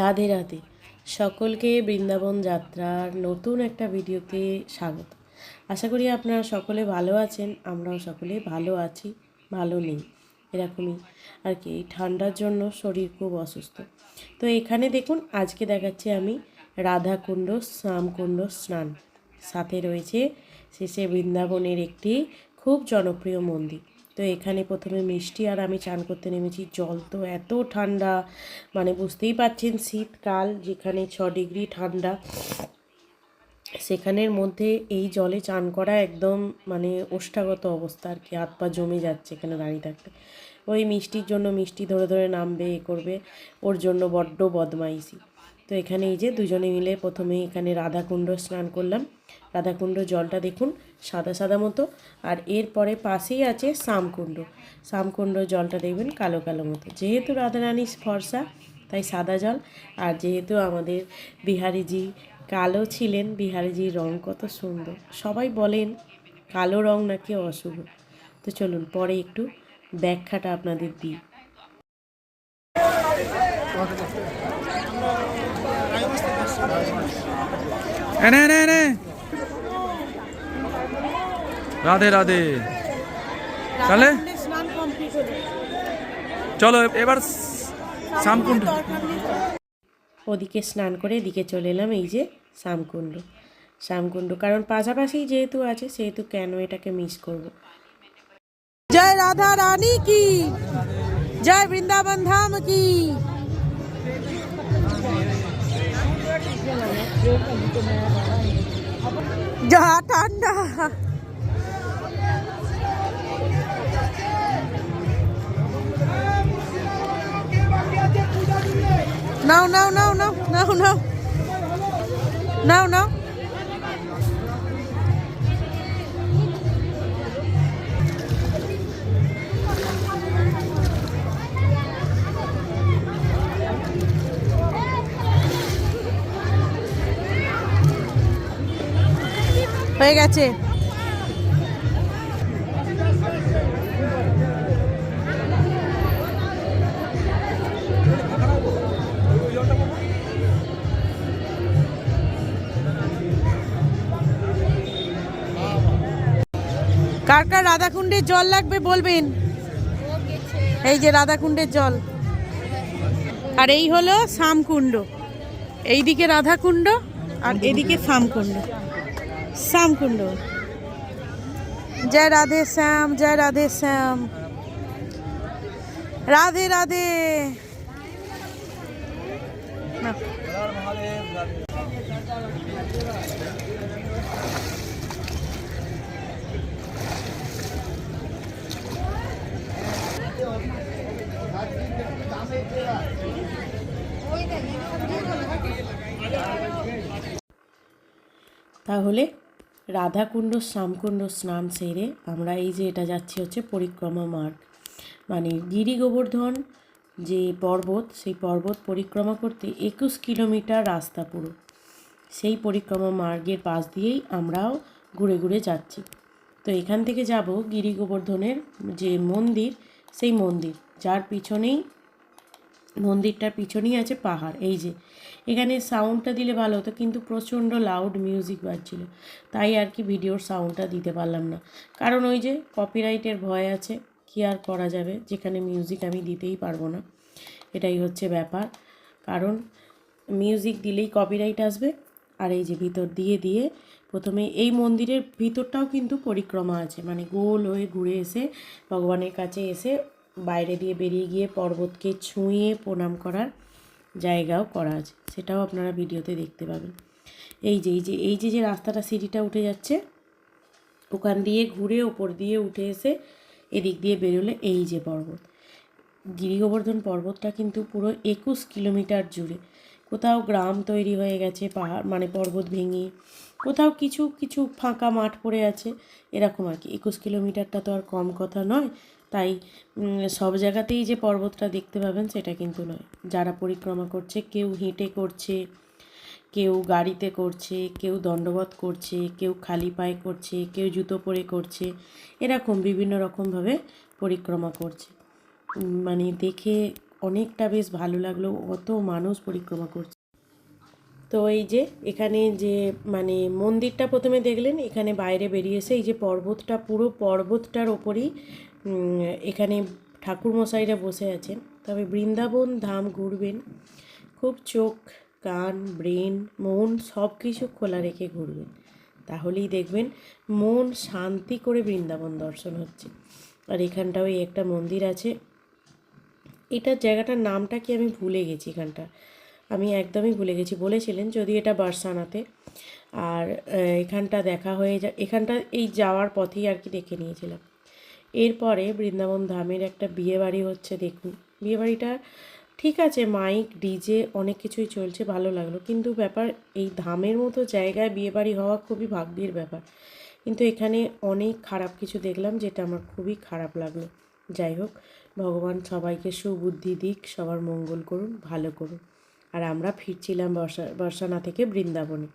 রাধে রাধে। সকলকে বৃন্দাবন যাত্রার নতুন একটা ভিডিওতে স্বাগত। আশা করি আপনারা সকলে ভালো আছেন, আমরাও সকলে ভালো আছি, ভালো নেই এরকমই। আর কি ঠান্ডার জন্য শরীর খুব অসুস্থ। তো এখানে দেখুন, আজকে দেখাচ্ছি আমি রাধাকুণ্ড শ্যামকুণ্ড স্নান। সাথে রয়েছে শেষে বৃন্দাবনের একটি খুব জনপ্রিয় মন্দির। তো এখানে প্রথমে মিষ্টি আর আমি চান করতে নেমেছি। জল তো এত ঠান্ডা মানে বুঝতেই পারছেন শীতকাল যেখানে ছ ডিগ্রি ঠান্ডা। সেখানের মধ্যে এই জলে চান করা একদম মানে ওষ্ঠাগত অবস্থা আর কি, হাত পা জমে যাচ্ছে এখানে দাঁড়িয়ে থাকতে। ওই মিষ্টির জন্য মিষ্টি ধরে ধরে নামবে, এ করবে, ওর জন্য বড্ড বদমাইশি। তো এখানে এই যে দুজনে মিলে প্রথমে এখানে রাধাকুণ্ড স্নান করলাম। রাধাকুণ্ড জলটা দেখুন, সাদা সাদা মতো। আর এরপরে পাশেই আছে সামকুণ্ড সামকুণ্ড জলটা দেখবেন কালো কালো মতো। যেহেতু রাধারানী ফর্সা, তাই সাদা জল। আর যেহেতু আমাদের বিহারিজি কালো ছিলেন, বিহারিজির রং কত সুন্দর। সবাই বলেন কালো রং নাকি অশুভ। তো চলুন, পরে একটু ব্যাখ্যাটা আপনাদের দিই। এনে এনে এনে। রাধে রাধে। তাহলে? চলো এবার শামকুণ্ড ওদিকে স্নান করে এদিকে চলে এলাম এই যে শামকুণ্ড শামকুণ্ড কারণ পাশাপাশি যেহেতু আছে সেহেতু কেন এটাকে মিস করব? জয় রাধা রানী কি? জয় বৃন্দাবন ধাম কি? যা ঠান্ডা নাও নাও নাও নাও নাও নাও নাও নাও হয়ে গেছে। কার কার রাধাকুণ্ডের জল লাগবে বলবেন? এই যে রাধাকুণ্ডের জল। আর এই হলো শ্যামকুণ্ড। এইদিকে রাধাকুণ্ড আর এদিকে শ্যামকুণ্ড। শ্যামকুণ্ড জয় রাধে শ্যাম জয় রাধে শ্যাম। রাধে রাধে। তাহলে রাধাকুণ্ড, শ্যামকুণ্ড স্নান সেরে আমরা এই যে এটা যাচ্ছি হচ্ছে পরিক্রমা মার্গ। মানে গিরি গোবর্ধন যে পর্বত, সেই পর্বত পরিক্রমা করতে একুশ কিলোমিটার রাস্তা পুরো। সেই পরিক্রমা মার্গের পাশ দিয়েই আমরাও ঘুরে ঘুরে যাচ্ছি। তো এখান থেকে যাব গিরি গোবর্ধনের যে মন্দির, সেই মন্দির। যার পিছনেই, মন্দিরটার পিছনেই আছে পাহাড়। এই যে এখানে সাউন্ডটা দিলে ভালো হতো, কিন্তু প্রচণ্ড লাউড মিউজিক বাজছিল। তাই আর কি ভিডিওর সাউন্ডটা দিতে পারলাম না। কারণ ওই যে কপিরাইটের ভয় আছে, কি আর করা যাবে? যেখানে মিউজিক আমি দিতেই পারব না। এটাই হচ্ছে ব্যাপার। কারণ মিউজিক দিলেই কপিরাইট আসবে, আর এই যে ভিতর দিয়ে দিয়ে প্রথমে এই মন্দিরের ভিতরটাও কিন্তু পরিক্রমা আছে। মানে গোল হয়ে ঘুরে এসে, ভগবানের কাছে এসে বাইরে দিয়ে বেরিয়ে গিয়ে পর্বতকে ছুঁয়ে প্রণাম করার জায়গাও করা আছে, সেটাও আপনারা ভিডিওতে দেখতে পাবেন। এই যে এই যে এই যে যে রাস্তাটা, সিঁড়িটা উঠে যাচ্ছে, ওখান দিয়ে ঘুরে ওপর দিয়ে উঠে এসে এদিক দিয়ে বেরোলে এই যে পর্বত। গিরি গোবর্ধন পর্বতটা কিন্তু পুরো একুশ কিলোমিটার জুড়ে। কোথাও গ্রাম তৈরি হয়ে গেছে, পাহাড় মানে পর্বত ভেঙে। কোথাও কিছু কিছু ফাঁকা মাঠ পড়ে আছে, এরকম আর কি। একুশ কিলোমিটারটা তো আর কম কথা নয় তাই সব জায়গাতেই যে পর্বতটা দেখতে পাবেন সেটা কিন্তু নয়। যারা পরিক্রমা করছে, কেউ হেঁটে করছে, কেউ গাড়িতে করছে, কেউ দণ্ডবত করছে, কেউ খালি পায়ে করছে, কেউ জুতো পরে করছে, এরকম বিভিন্ন রকমভাবে পরিক্রমা করছে। মানে দেখে অনেকটা বেশ ভালো লাগল, অত মানুষ পরিক্রমা করছে। তো এই যে, এখানে যে মানে মন্দিরটা প্রথমে দেখলেন, এখানে বাইরে বেরিয়ে এসে এই যে পর্বতটা, পুরো পর্বতটার ওপরই এখানে ঠাকুরমশাইরা বসে আছেন। তবে বৃন্দাবন ধাম ঘুরবেন, খুব চোখ, কান, ব্রেন, মন সব কিছু খোলা রেখে ঘুরবেন। তাহলেই দেখবেন মন শান্তি করে বৃন্দাবন দর্শন হচ্ছে। আর এখানটাও এই একটা মন্দির আছে। এটার জায়গাটার নামটা কি আমি ভুলে গেছি এখানটা? আমি একদমই ভুলে গেছি। বলেছিলেন যদি এটা বার্সানাতে। আর এখানটা দেখা হয়ে যা এখানটা এই যাওয়ার পথেই আর কি দেখে নিয়েছিলাম। এরপরে বৃন্দাবন ধামের একটা বিয়ে বাড়ি হচ্ছে, দেখুন। বিয়ে বাড়িটা ঠিক আছে, মাইক, ডিজে, অনেক কিছুই চলছে, ভালো লাগল। কিন্তু ব্যাপার, এই ধামের মতো জায়গায় বিয়ে বাড়ি হওয়া খুবই ভাগ্যের ব্যাপার। কিন্তু এখানে অনেক খারাপ কিছু দেখলাম, যেটা আমার খুবই খারাপ লাগল। যাই হোক, ভগবান সবাইকে সুবুদ্ধি দিক, সবার মঙ্গল করুন, ভালো করুন। আর আমরা ফিরছিলাম বর্ষা, বর্ষানা থেকে বৃন্দাবনে।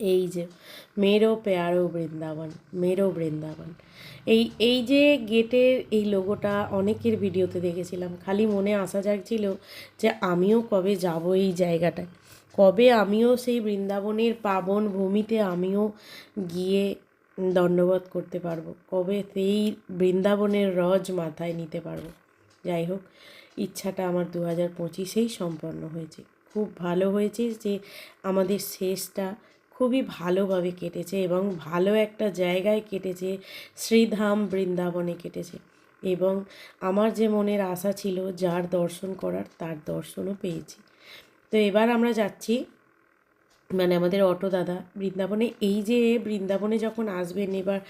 এই যে, মেরো পেয়ারো বৃন্দাবন, মেরো বৃন্দাবন। এই এই যে গেটের এই লোগোটা অনেকের ভিডিওতে দেখেছিলাম, খালি মনে আসা যাচ্ছিল যে আমিও কবে যাব এই জায়গাটায়। কবে আমিও সেই বৃন্দাবনের পাবন ভূমিতে আমিও গিয়ে দণ্ডবোধ করতে পারব? কবে সেই বৃন্দাবনের রজ মাথায় নিতে পারব? যাই হোক, ইচ্ছাটা আমার দু হাজার পঁচিশেই সম্পন্ন হয়েছে। খুব ভালো হয়েছে যে আমাদের শেষটা খুবই ভালোভাবে কেটেছে এবং ভালো একটা জায়গায় কেটেছে, শ্রীধাম বৃন্দাবনে কেটেছে। এবং আমার যে মনের আশা ছিল যার দর্শন করার, তার দর্শনও পেয়েছি। তো এবার আমরা যাচ্ছি মানে আমাদের অটো দাদা বৃন্দাবনে। এই যে বৃন্দাবনে যখন আসবেন, এবার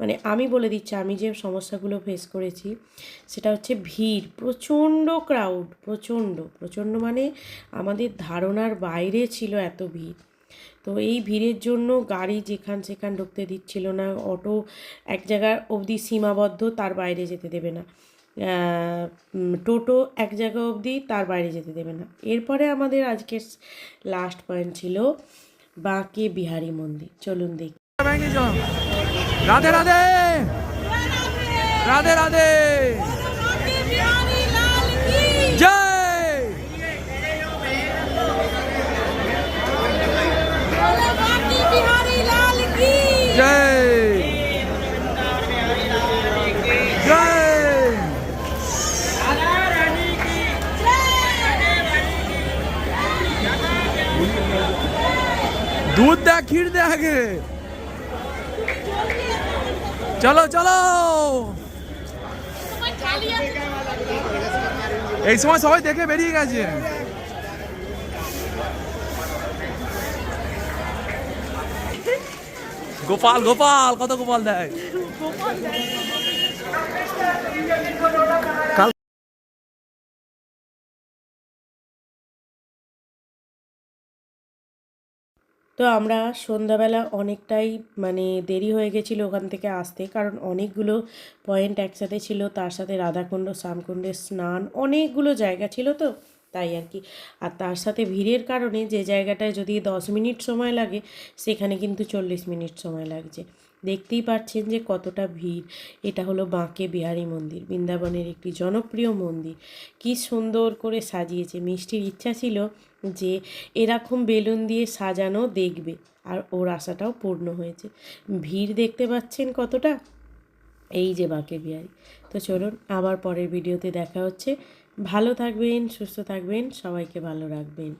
মানে আমি বলে দিচ্ছি, আমি যে সমস্যাগুলো ফেস করেছি, সেটা হচ্ছে ভিড়, প্রচণ্ড ক্রাউড প্রচণ্ড। প্রচণ্ড মানে আমাদের ধারণার বাইরে ছিল এত ভিড়। তো এই ভিড়ের জন্য গাড়ি যেখান সেখান ঢুকতে দিচ্ছিল না অটো এক জায়গা অবধি সীমাবদ্ধ তার বাইরে যেতে দেবে না। টোটো এক জায়গা অবধি তার বাইরে যেতে দেবে না। এরপরে আমাদের আজকের লাস্ট পয়েন্ট ছিল বাঁকে বিহারি মন্দির। চলুন দেখি। রাধে রাধে! রাধে রাধে জয় জয় জয় দুধ দে ক্ষীর দে আগে চলো চলো এই সময় সবাই দেখে বেরিয়ে গেছে গোপাল গোপাল, কত গোপাল দেয়? তো আমরা সন্ধ্যাবেলা অনেকটাই মানে দেরি হয়ে গেছিল ওখান থেকে আসতে, কারণ অনেকগুলো পয়েন্ট একসাথে ছিল, তার সাথে রাধাকুণ্ড, শ্যামকুণ্ডের স্নান, অনেকগুলো জায়গা ছিল তো। তাই আর কি। আর তার সাথে ভিড়ের কারণে যে জায়গাটায় যদি দশ মিনিট সময় লাগে, সেখানে কিন্তু চল্লিশ মিনিট সময় লাগছে। দেখতেই পাচ্ছেন যে কতটা ভিড়। এটা হলো বাঁকে বিহারী মন্দির, বৃন্দাবনের একটি জনপ্রিয় মন্দির। কি সুন্দর করে সাজিয়েছে। মিষ্টির ইচ্ছা ছিল যে এরকম বেলুন দিয়ে সাজানো দেখবে, আর ওর আশাটাও পূর্ণ হয়েছে। ভিড় দেখতে পাচ্ছেন কতটা? এই যে বাঁকে বিহারি। তো চলুন আবার পরের ভিডিওতে দেখা হচ্ছে। ভালো থাকবেন সুস্থ থাকবেন সবাইকে ভালো রাখবেন।